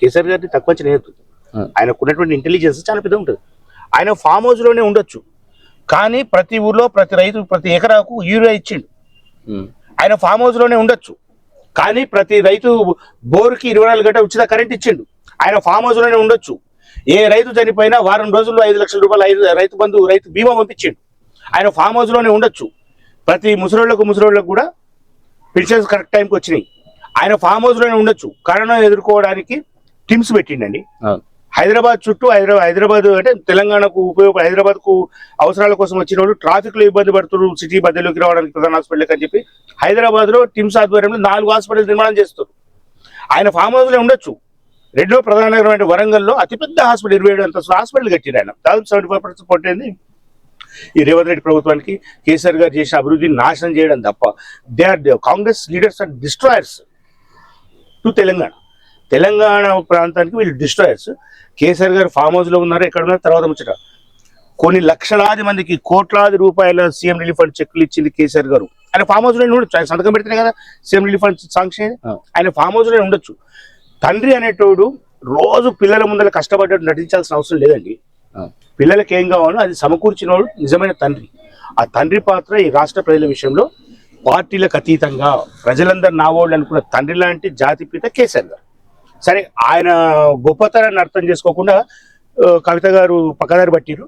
కేసీఆర్ గారిని తక్కువ Hmm. ఆయనకు ఉన్నటువంటి ఇంటెలిజెన్స్ చాలా పెద్ద ఉంటుంది. ఆయన ఫామ్ హౌస్లోనే ఉండొచ్చు. కానీ ప్రతి ఊర్లో ప్రతి రైతు ప్రతి ఎకరాకు యూరియా ఇచ్చిండు. ఆయన ఫామ్ హౌస్లోనే ఉండొచ్చు. కానీ ప్రతి రైతు బోరుకి ఇరవై నాలుగు గంటల ఉచిత కరెంట్ ఇచ్చిండు. ఆయన ఫామ్ హౌస్లోనే ఉండొచ్చు. ఏ రైతు చనిపోయినా వారం రోజుల్లో ఐదు లక్షల రూపాయలు ఐదు రైతు బంధు రైతు బీమా పంపించిండు. ఆయన ఫామ్ హౌస్లోనే ఉండొచ్చు. ప్రతి ముసలోళ్ళకు ముసలోళ్ళకు కూడా పెన్షన్స్ కరెక్ట్ టైంకి వచ్చినాయి. ఆయన ఫామ్ హౌస్లోనే ఉండొచ్చు. కరోనా ఎదుర్కోవడానికి టిమ్స్ పెట్టిండండి. హైదరాబాద్ చుట్టూ హైదరాబాద్ హైదరాబాద్ అంటే తెలంగాణకు ఉపయోగ హైదరాబాద్కు అవసరాల కోసం వచ్చిన వాళ్ళు ట్రాఫిక్లో ఇబ్బంది పడుతున్నారు సిటీ మధ్యలోకి రావడానికి ప్రధాన హాస్పిటల్ అని చెప్పి హైదరాబాద్లో టిమ్స్ ఆధ్వర్యంలో నాలుగు హాస్పిటల్ నిర్మాణం చేస్తారు ఆయన ఫామ్ హౌస్లో ఉండొచ్చు. రెండో ప్రధాన నగరమైన వరంగల్లో అతిపెద్ద హాస్పిటల్ ఇరవై ఏడు అంతస్తుల హాస్పిటల్ కట్టిరు ఆయన. దాదాపు సెవెంటీ ఫైవ్ పర్సెంట్ పొట్టేది ఈ రేవంత్ రెడ్డి ప్రభుత్వానికి కేసీఆర్ గారు చేసిన అభివృద్ధిని నాశనం చేయడం తప్ప they are Congress leaders are destroyers to Telangana. Telangana ప్రాంతానికి వీళ్ళు డిస్ట్రాయర్స్. కేసీఆర్ గారు ఫామ్ హౌస్లో ఉన్నారు ఎక్కడ ఉన్నారు తర్వాత ముచ్చట. కొన్ని లక్షలాది మందికి కోట్లాది రూపాయల సీఎం రిలీఫ్ ఫండ్ చెక్కులు ఇచ్చింది కేసీఆర్ గారు. ఆయన ఫామ్ హౌస్లో ఉండొచ్చు ఆయన సంతకం పెడితేనే కదా సీఎం రిలీఫ్ ఫండ్ సాంక్షన్. ఆయన ఫామ్ హౌస్లో ఉండొచ్చు. తండ్రి అనేటోడు రోజు పిల్లల ముందర కష్టపడ్డట్టు నటించాల్సిన అవసరం లేదండి. పిల్లలకి ఏం కావాలో అది సమకూర్చినోడు నిజమైన తండ్రి. ఆ తండ్రి పాత్ర ఈ రాష్ట్ర ప్రజల విషయంలో పార్టీలకు అతీతంగా ప్రజలందరూ నావోళ్ళు అనుకున్న తండ్రి లాంటి జాతిపిత కేసీఆర్ గారు. సరే ఆయన గొప్పతనాన్ని అర్థం చేసుకోకుండా కవిత గారు పక్కదారి పట్టిరు